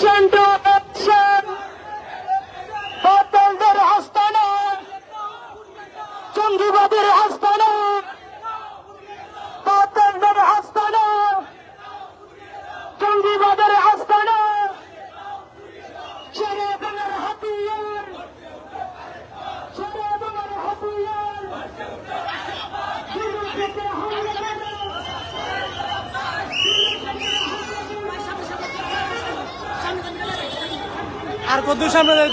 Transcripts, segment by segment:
Action to action বাতিলদের আস্তানা জঙ্গিবাদের আস্তানা বাতিলদের আস্তানা জঙ্গিবাদের আস্তানা ছেড়ে বাংলার হাতিয়ার ছেড়ে বাংলার হাতিয়ার দিল্লিতে হামলা করো। আর কত সামনে যাই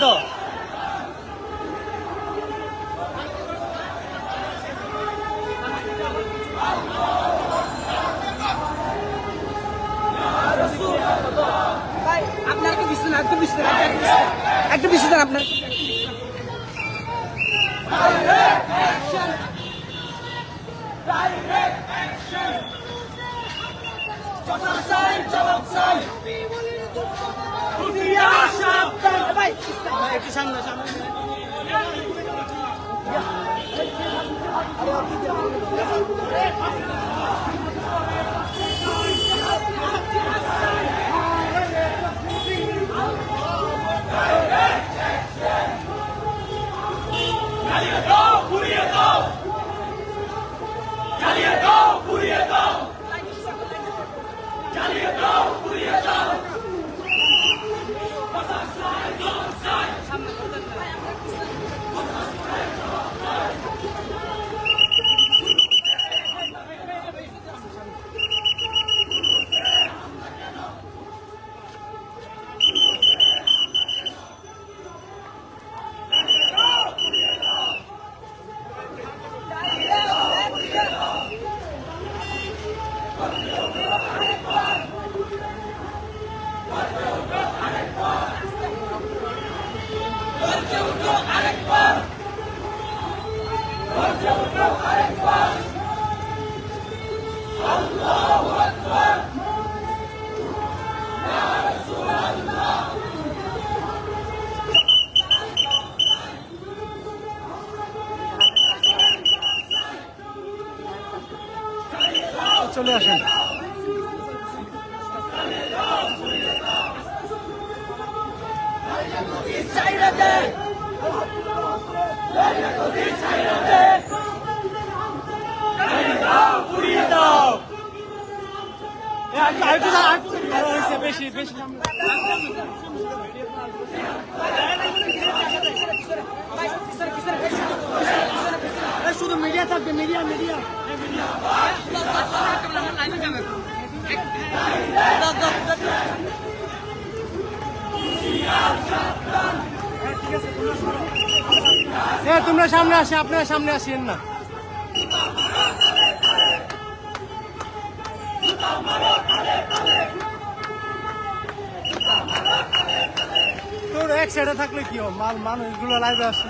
বেশি বেশি শুধু মিডিয়া থাকবে মিডিয়া মিডিয়া এ, তোমরা সামনে আসে, আপনারা সামনে আসেন না। তোর এক সাইডে থাকলে কি মাল, মানুষগুলো লাইভে আসে।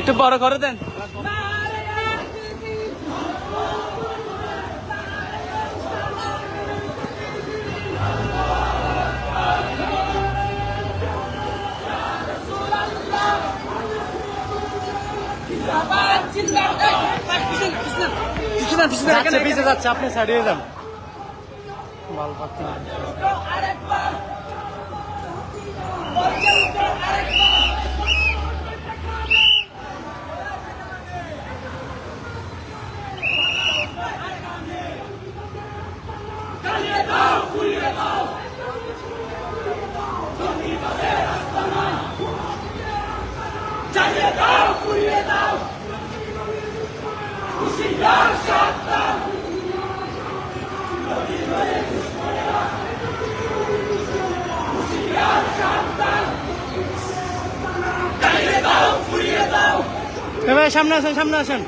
একটু বড় করে দেন। পিছে যাচ্ছে আপনি ছাড়িয়ে যান। মাল পাচ্ছি না। এ ভাই সামনে আসেন সামনে আসেন।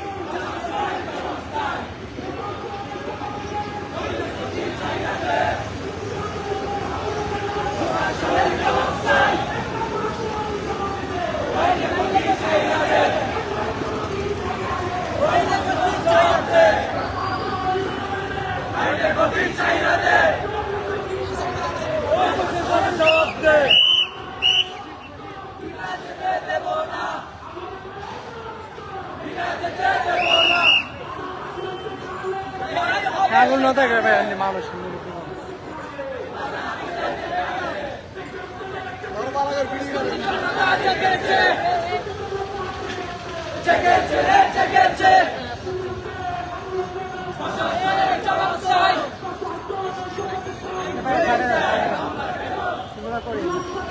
আগুন না থাকে মানুষ।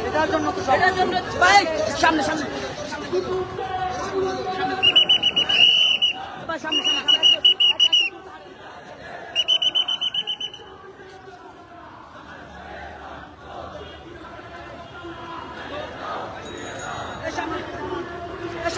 এটার জন্য তো ভাই সামনে সামনে ভাই সামনে সামনে এই সামনে এই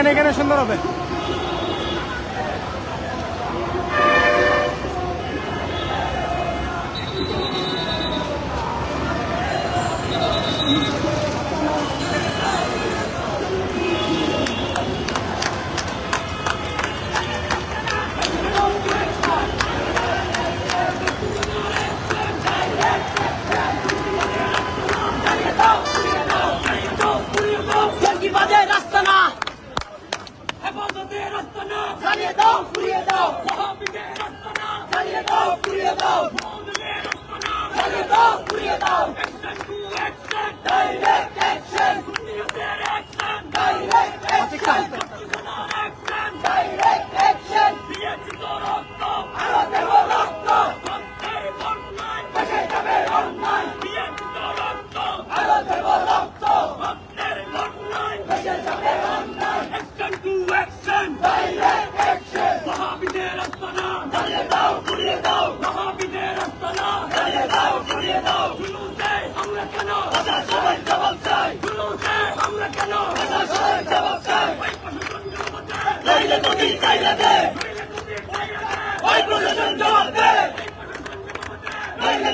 এখানে এখানে সুন্দর হবে জঙ্গিবাদের রাস্তা না হেফাজতের রাস্তা না জ্বালিয়ে দাও পুড়িয়ে দাও মহাবীরের রাস্তা না জ্বালিয়ে দাও পুড়িয়ে দাও মহাবীরের রাস্তা না জ্বালিয়ে দাও পুড়িয়ে দাও action to action direct action দুনিয়াদের action direct action action direct action দিয়েছি তো রক্ত আরও দেব রক্ত রক্তের বন্যায় দেশে যাবে অন্যায় দিয়েছি তো রক্ত আরও দেব রক্ত রক্তের বন্যায় দেশে যাবে অন্যায় action to action direct action মহাবীরের আস্তানা জ্বালিয়ে দাও পুড়িয়ে দাও মহাবীরের আস্তানা জ্বালিয়ে দাও পুড়িয়ে দাও জুলুসে আমরা কেন কথা সবাই জবাব চাই জুলুসে আমরা কেন কথা সবাই জবাব চাই নদী চাইলে দে ওই প্রশাসন জবাব দে নইলে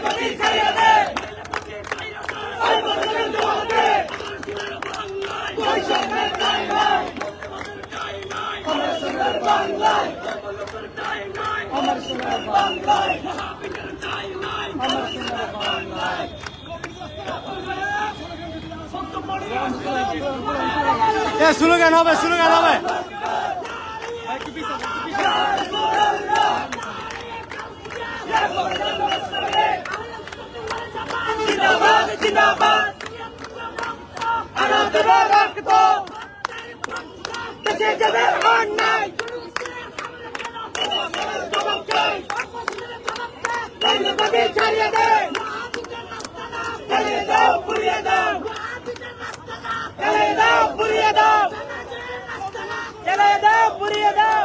স্লোগান হবে? হবে জিন্দাবাদ জিন্দাবাদ আনন্দের রক্ত দেশে যাবে অন্যায় জবাব চাই নইলে ছাড়িয়ে দে জ্বালিয়ে দাও পুড়িয়ে দাও দাও পুড়িয়ে দাও জ্বালিয়ে দাও পুড়িয়ে দাও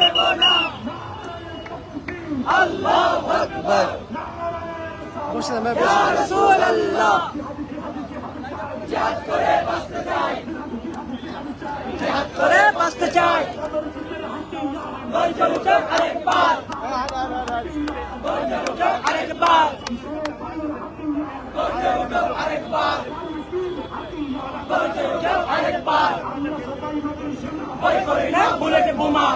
দেব না আল্লাহ আকবার বসে দেন ভাই, ইয়া বসে দেন। রাসূলুল্লাহ জিহাদ করে বাঁচতে চাই জিহাদ করে বাঁচতে চাই আরেকবার করি না বুলেট বোমা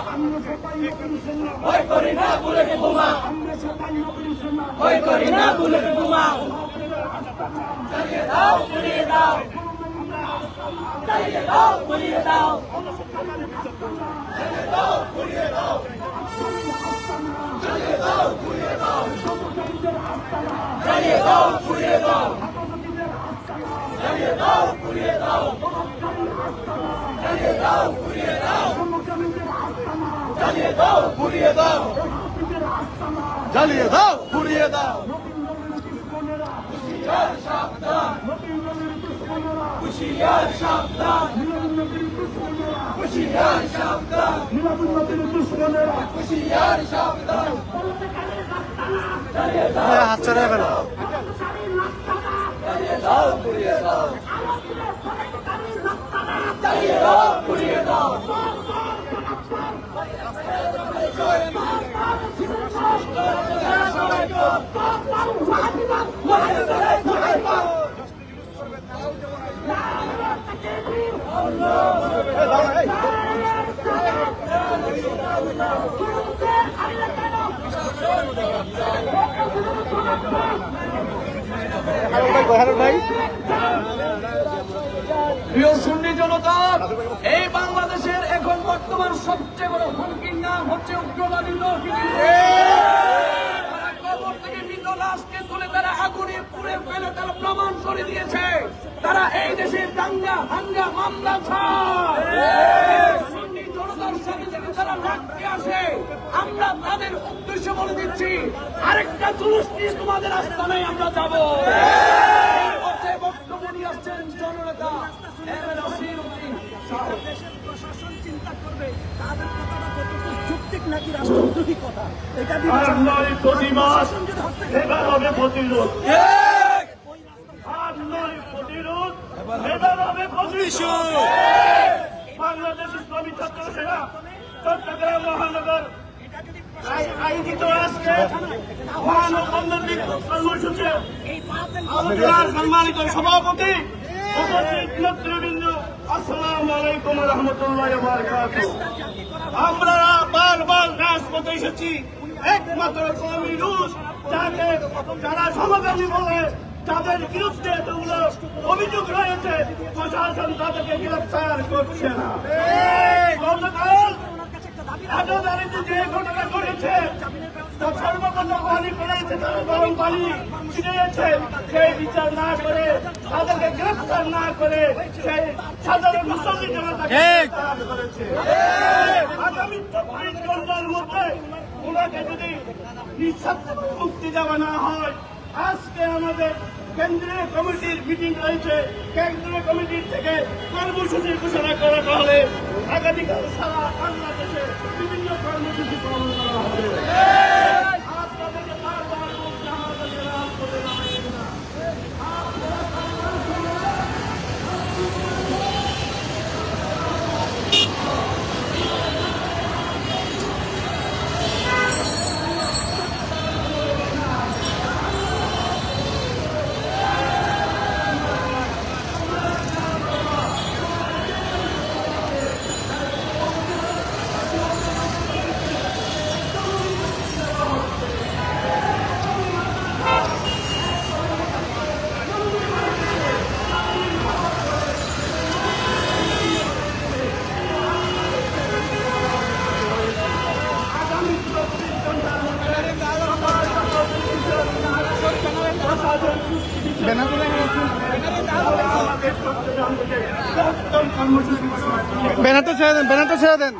ভয় করি না বুলেট বোমা ভয় করি না বুলেট বোমা দাও দাও পুড়িয়ে দাও পুড়িয়ে দাও চালিয়ে দাও পুড়িয়ে দাও জ্বালিয়ে দাও পুড়িয়ে দাও হুশিয়ার সাবধান। হুশিয়ার সাবধান। হুশিয়ার সাবধান। হুশিয়ার সাবধান ভাই, হাত চড়াই ফেলো। দাও পুড়িয়ে দাও। চালিয়ে দাও পুড়িয়ে দাও। হারুন প্রিয় সুন্নি জনতা, এই বাংলাদেশের এখন বর্তমান সবচেয়ে বড় হুমকির নাম হচ্ছে উগ্রবাদী কবর থেকে মৃত লাশকে তুলে তারা আগুনে পুড়ে ফেলে, তারা প্রমাণ করে দিয়েছে, তারা এই দেশের দাঙ্গা, হাঙ্গা, মামলা ছাড়। সুন্নি জনতার সাথে তারা রাখতে আসে আমরা তাদের উদ্দেশ্য বলে দিচ্ছি আরেকটা জুলুস নিয়ে তোমাদের আস্থানায় আমরা যাব। বক্তব্য নিয়ে আসছেন জননেতা প্রশাসন চিন্তা করবে তাদের কথাটা কতটুকু যৌক্তিক নাকি রাষ্ট্রদ্রোহী কথা? এটা আর নয় প্রতিবাদ প্রশাসন যদি হস্তক্ষেপ এবার হবে প্রতিরোধ। প্রতিরোধ এবার হবে প্রতিশোধ। বাংলাদেশ ইসলামী ছাত্র সেনা চট্টগ্রাম মহানগর আয়োজিত আজকে মহানবন্ধন কর্মসূচি আলোচনার সম্মানিত সভাপতি উপস্থিত নেতৃবৃন্দ আসসালামু আলাইকুম রহমতুল্লাহ আমরা বারবার রাজপথে এসেছি। একমাত্র কমি রুশ যাকে যারা সমকামী বলে তাদের বিরুদ্ধে অভিযোগ রয়েছে প্রশাসন তাদেরকে গ্রেফতার করছে না। গতকাল যে ঘটনা ঘটেছে সর্বপ্রথম তারা গরম সেই বিচার না করে তাদেরকে গ্রেফতার না করে সেই সাধারণ মুসলিম জনতাকে করেছে। আগামী চব্বিশ ঘণ্টার মধ্যে ওনাকে যদি নিঃশব্দ মুক্তি দেওয়া না হয় আজকে আমাদের কেন্দ্রীয় কমিটির মিটিং রয়েছে। কেন্দ্রীয় কমিটির থেকে কর্মসূচি ঘোষণা করা হলে আগামীকাল সারা বাংলাদেশে Yeah. দেন!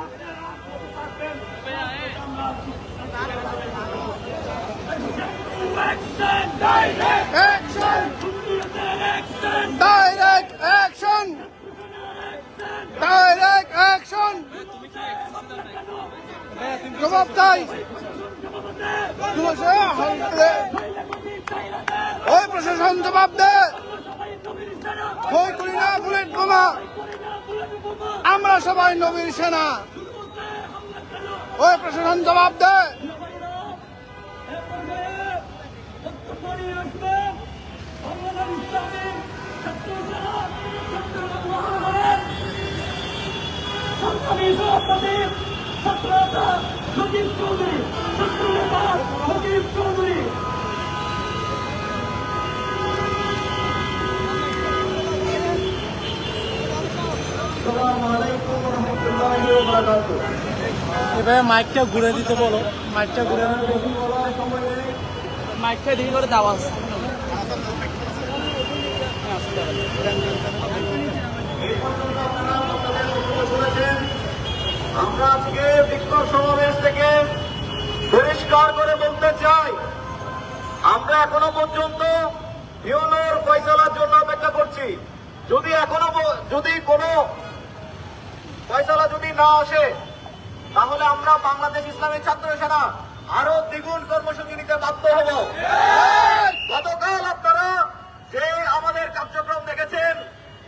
ডাইরেক্ট অ্যাকশন ডাইরেক্ট জবাব চাই ওই প্রশাসন জবাব দে ওই করি না বুলেট বোমা আমরা সবাই নবীর সেনা। ওই প্রশাসন জবাব দে। সংগ্রামী সভাপতি চৌধুরী। এভাবে মাইকটা ঘুরে দিতে বলো। মাইকটা ঘুরে মাইকটা দিকে করে দেওয়া আমরা আজকে বিক্ষোভ সমাবেশ থেকে পরিষ্কার করে বলতে চাই, আমরা এখনও পর্যন্ত ইউনোর ফয়সালার জন্য অপেক্ষা করছি। যদি এখনও যদি কোনো ফয়সালা যদি না আসে তাহলে আমরা বাংলাদেশ ইসলামী ছাত্র সেনা আরও দ্বিগুণ কর্মসূচি নিতে বাধ্য হব। গতকাল আপনারা যে আমাদের কার্যক্রম দেখেছেন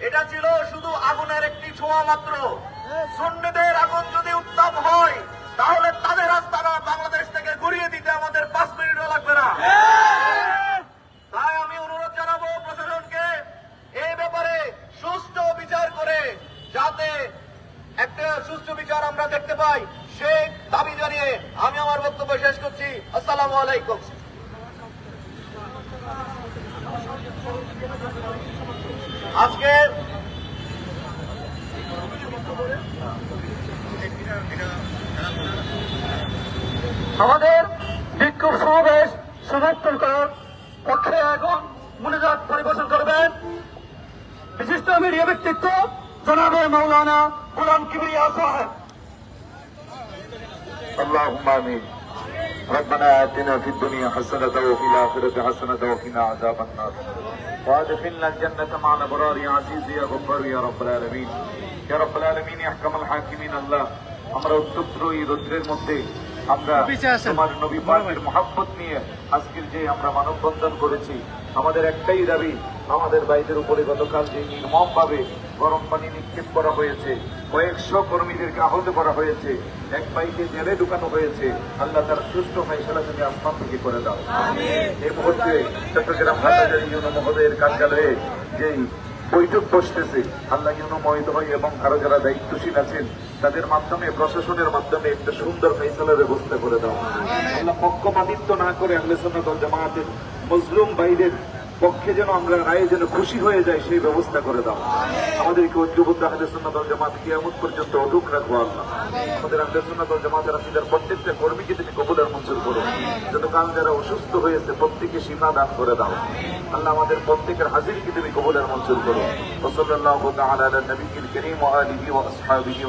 এটা ছিল শুধু আগুনের একটি ছোঁয়া মাত্র। সুন্নিদের আগুন যদি উত্তাপ হয় তাহলে তাদের আস্তানা বাংলাদেশ থেকে ঘুরিয়ে দিতে আমাদের পাঁচ মিনিটও লাগবে না। তাই আমি অনুরোধ জানাব প্রশাসনকে এই ব্যাপারে সুষ্ঠু বিচার করে যাতে সুষ্ঠু বিচার আমরা দেখতে পাই। সেই দাবি জানিয়ে আমি আমার বক্তব্য শেষ করছি। আসসালামু আলাইকুম। আজকে আমাদের বিক্ষোভ সমাবেশ সমর্থন করার পক্ষে এখন মনোজাত পরিবেশন করবেন। বিশিষ্ট মিডিয়া ব্যক্তিত্ব জনাবে মৌলানা গুলাম কিবরিয়া সাহেব اللهم امين ربنا اتنا في الدنيا حسنه وفي الاخره حسنه وقنا عذاب النار وادخلنا الجنه مع الابرار يا عزيز يا غفار يا رب العالمين يا رب العالمين يا احكم الحاكمين الله আমরা উত্তপ্ত এই রৌদ্রের মধ্যে আমরা পিছিয়ে আসেন। তোমার নবী পাকের মহাব্বত নিয়ে আজকের যে আমরা মানববন্ধন করেছি আমাদের একটাই দাবি আমাদের বাইদের উপরে গতকাল যে নির্মম ভাবে গরম পানি নিক্ষেপ করা হয়েছে। কয়েকশো কর্মীদেরকে আহত করা হয়েছে। এক বাইকে জেলে ঢুকানো হয়েছে। আল্লাহ তার সুস্থ ফেসলা তুমি আসমান থেকে করে দাও। এই মুহূর্তে চট্টগ্রাম হাটাজারি ইউনো মহোদয়ের কার্যালয়ে যেই বৈঠক বসতেছে আল্লাহ ইউনোময়িত হয় এবং আরও যারা দায়িত্বশীল আছেন তাদের মাধ্যমে প্রশাসনের মাধ্যমে একটা সুন্দর ফেসলার ব্যবস্থা করে দাও। আল্লাহ পক্ষপাতিত্ব না করে ওয়াল জামাতের মজলুম ভাইদের পক্ষে যেন আমরা রায়ে যেন খুশি হয়ে যায় সেই ব্যবস্থা করে দাও। আমাদেরকে ঐক্যবদ্ধ আহলেসুন্নাদল জামাত কিয়ামত পর্যন্ত অটুক রাখব আল্লাহ। আমাদের আহলেসুন্নাদল জামাতের আকিদার প্রত্যেকটা কর্মীকে তুমি কবুদার মঞ্জুর করো। যেন কাল যারা অসুস্থ হয়েছে প্রত্যেকে সীমা দান করে দাও। আল্লাহ আমাদের প্রত্যেকের হাজিরকে তুমি কবুদার মঞ্জুর করো। ওসল্লাহ আলাদা আলা নবীল আলিহি ওয়া আসহাবিহি